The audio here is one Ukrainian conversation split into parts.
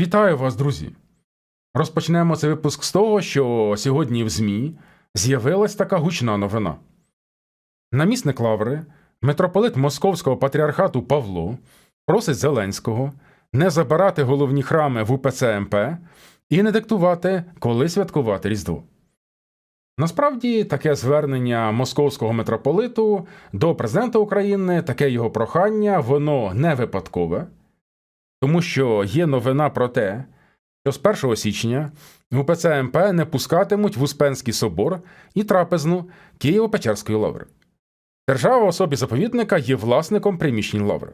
Вітаю вас, друзі! Розпочнемо цей випуск з того, що сьогодні в ЗМІ з'явилась така гучна новина. Намісник Лаври, митрополит Московського патріархату Павло просить Зеленського не забирати головні храми в УПЦ МП і не диктувати, коли святкувати Різдво. Насправді, таке звернення московського митрополиту до президента України, таке його прохання, воно не випадкове. Тому що є новина про те, що з 1 січня УПЦ МП не пускатимуть в Успенський собор і трапезну Києво-Печерської лаври. Держава в особі заповідника є власником приміщень лаври.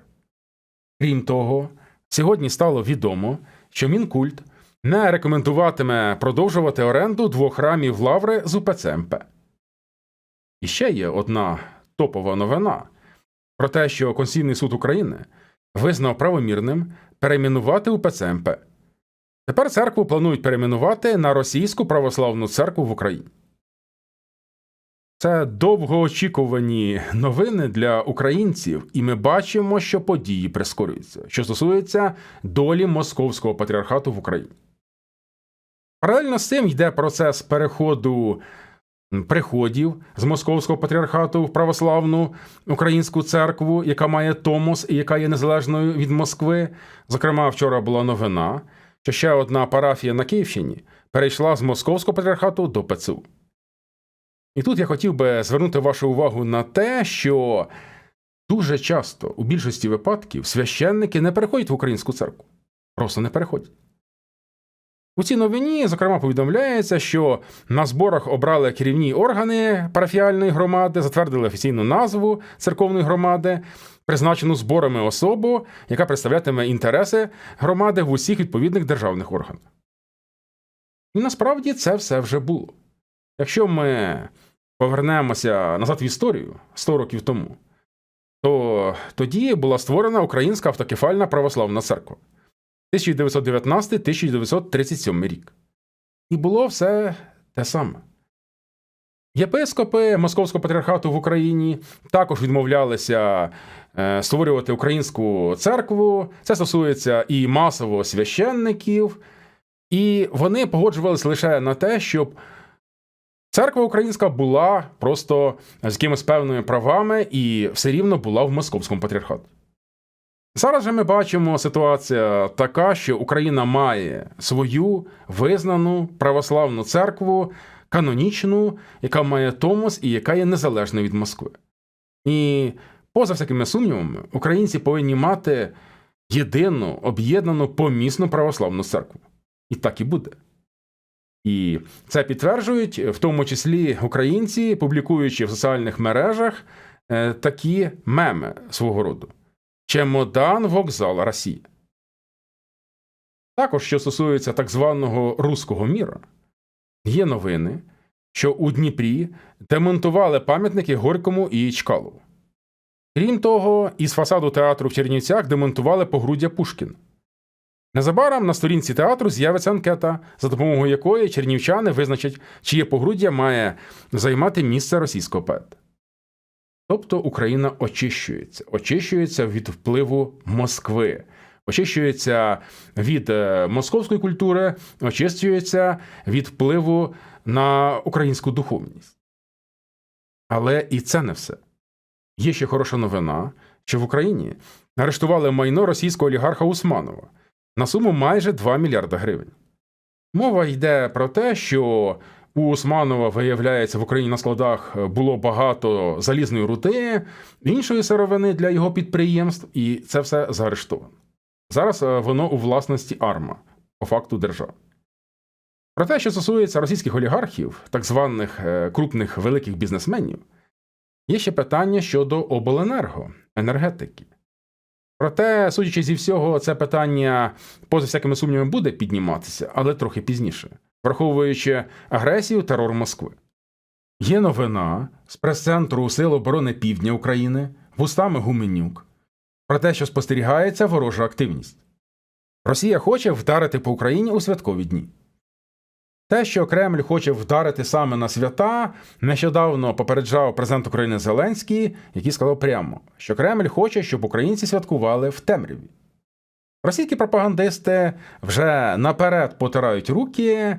Крім того, сьогодні стало відомо, що Мінкульт не рекомендуватиме продовжувати оренду двох храмів лаври з УПЦ МП. І ще є одна топова новина про те, що Конституційний суд України визнав правомірним перейменувати УПЦ МП. Тепер церкву планують перейменувати на Російську православну церкву в Україні. Це довгоочікувані новини для українців, і ми бачимо, що події прискорюються, що стосується долі московського патріархату в Україні. Паралельно з цим йде процес переходу приходів з московського патріархату в православну українську церкву, яка має Томос і яка є незалежною від Москви. Зокрема, вчора була новина, що ще одна парафія на Київщині перейшла з московського патріархату до ПЦУ. І тут я хотів би звернути вашу увагу на те, що дуже часто у більшості випадків священники не переходять в українську церкву. Просто не переходять. У цій новині, зокрема, повідомляється, що на зборах обрали керівні органи парафіальної громади, затвердили офіційну назву церковної громади, призначену зборами особу, яка представлятиме інтереси громади в усіх відповідних державних органах. І насправді це все вже було. Якщо ми повернемося назад в історію 100 років тому, то тоді була створена Українська автокефальна православна церква. 1919-1937 рік. І було все те саме. Єпископи Московського патріархату в Україні також відмовлялися е, створювати українську церкву. Це стосується і масово священників, і вони погоджувалися лише на те, щоб церква українська була просто з якимись певними правами і все рівно була в московському патріархаті. Зараз же ми бачимо ситуація така, що Україна має свою визнану православну церкву, канонічну, яка має Томос і яка є незалежною від Москви. І поза всякими сумнівами, українці повинні мати єдину об'єднану помісну православну церкву. І так і буде. І це підтверджують, в тому числі українці, публікуючи в соціальних мережах е, такі меми свого роду. Чемодан вокзал Росія. Також, що стосується так званого руського міра, є новини, що у Дніпрі демонтували пам'ятники Горькому і Чкалову. Крім того, із фасаду театру в Чернівцях демонтували погруддя Пушкіна. Незабаром на сторінці театру з'явиться анкета, за допомогою якої чернівчани визначать, чиє погруддя має займати місце російського поета. Тобто Україна очищується, очищується від впливу Москви, очищується від е, московської культури, очищується від впливу на українську духовність. Але і це не все. Є ще хороша новина, що в Україні арештували майно російського олігарха Усманова на суму майже 2 мільярда гривень. Мова йде про те, що у Османова, виявляється, в Україні на складах було багато залізної рути, іншої сировини для його підприємств, і це все заарештовано. Зараз е, воно у власності АРМА, по факту держави. Про те, що стосується російських олігархів, так званих е, крупних великих бізнесменів, є ще питання щодо обленерго, енергетики. Проте, судячи зі всього, це питання поза всякими сумнівами буде підніматися, але трохи пізніше враховуючи агресію терор Москви. Є новина з прес-центру Сил оборони Півдня України вустами Гуменюк про те, що спостерігається ворожа активність. Росія хоче вдарити по Україні у святкові дні. Те, що Кремль хоче вдарити саме на свята, нещодавно попереджав президент України Зеленський, який сказав прямо, що Кремль хоче, щоб українці святкували в темряві. Російські пропагандисти вже наперед потирають руки.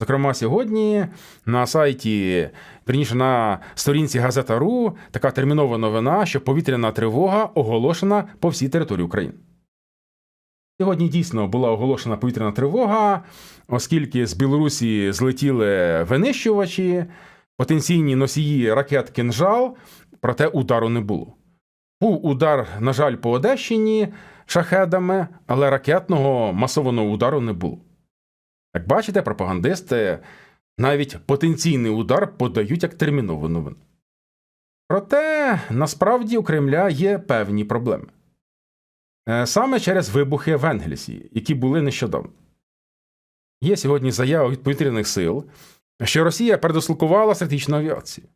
Зокрема, сьогодні на сайті, верніше на сторінці Газета.ру така термінова новина, що повітряна тривога оголошена по всій території України. Сьогодні дійсно була оголошена повітряна тривога, оскільки з Білорусі злетіли винищувачі, потенційні носії ракет «Кинжал», проте удару не було. Був удар, на жаль, по Одещині шахедами, але ракетного масованого удару не було. Як бачите, пропагандисти навіть потенційний удар подають як термінову новину. Проте насправді у Кремля є певні проблеми. Е, Саме через вибухи в Енгельсі, які були нещодавно. Є сьогодні заява від повітряних сил, що Росія передислокувала стратегічну авіацію.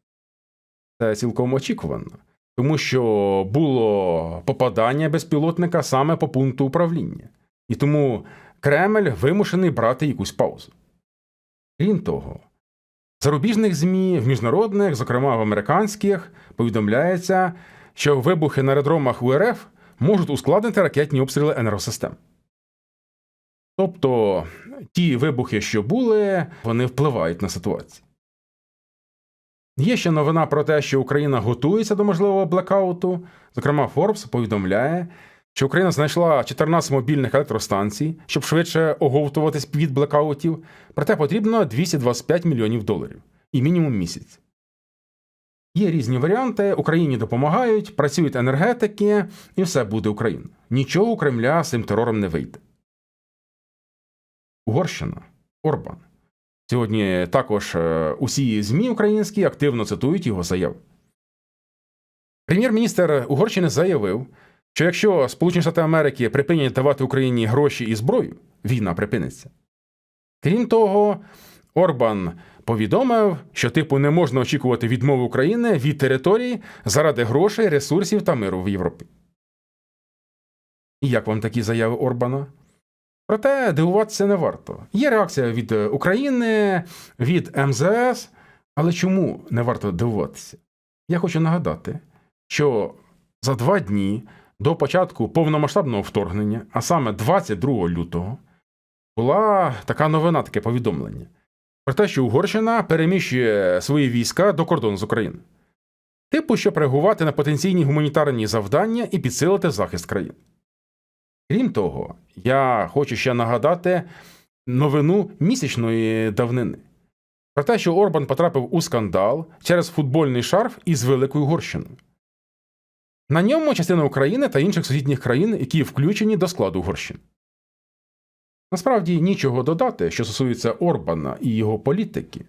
Це цілком очікувано, тому що було попадання безпілотника саме по пункту управління. І тому Кремль вимушений брати якусь паузу. Крім того, зарубіжних ЗМІ, в міжнародних, зокрема в американських, повідомляється, що вибухи на аеродромах УРФ можуть ускладнити ракетні обстріли енергосистем. Тобто ті вибухи, що були, вони впливають на ситуацію. Є ще новина про те, що Україна готується до можливого блекауту. Зокрема, Forbes повідомляє, що Україна знайшла 14 мобільних електростанцій, щоб швидше оговтуватись від блекаутів, проте потрібно 225 мільйонів доларів і мінімум місяць. Є різні варіанти, Україні допомагають, працюють енергетики, і все буде Україна. Нічого у Кремля з цим терором не вийде. Угорщина, Орбан. Сьогодні також е, усі ЗМІ українські активно цитують його заяву. Прем'єр-міністр Угорщини заявив, що якщо Сполучені Штати Америки припинять давати Україні гроші і зброю, війна припиниться. Крім того, Орбан повідомив, що типу не можна очікувати відмови України від території заради грошей, ресурсів та миру в Європі. І як вам такі заяви Орбана? Проте дивуватися не варто. Є реакція від України, від МЗС, але чому не варто дивуватися? Я хочу нагадати, що за два дні до початку повномасштабного вторгнення, а саме 22 лютого, була така новина, таке повідомлення про те, що Угорщина переміщує свої війська до кордону з Україною. Типу, щоб реагувати на потенційні гуманітарні завдання і підсилити захист країни. Крім того, я хочу ще нагадати новину місячної давнини про те, що Орбан потрапив у скандал через футбольний шарф із Великою Угорщиною. На ньому частина України та інших сусідніх країн, які включені до складу Угорщини. Насправді нічого додати, що стосується Орбана і його політики.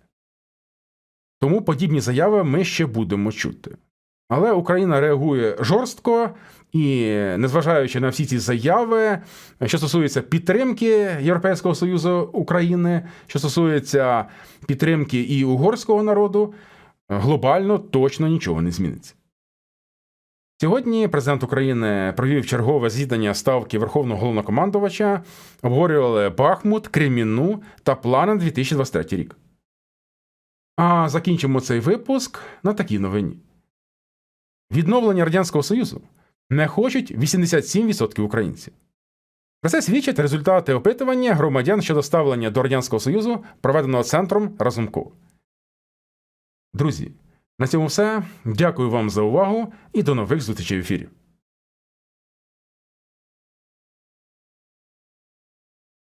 Тому подібні заяви ми ще будемо чути. Але Україна реагує жорстко і, незважаючи на всі ці заяви, що стосується підтримки Європейського Союзу України, що стосується підтримки і угорського народу, глобально точно нічого не зміниться. Сьогодні президент України провів чергове засідання ставки Верховного головнокомандувача, обговорювали Бахмут, Кремінну та плани на 2023 рік. А закінчимо цей випуск на такій новині. Відновлення Радянського Союзу не хочуть 87% українців. Про це свідчать результати опитування громадян щодо ставлення до Радянського Союзу, проведеного центром Разумкова. Друзі, на цьому все. Дякую вам за увагу і до нових зустрічей в ефірі.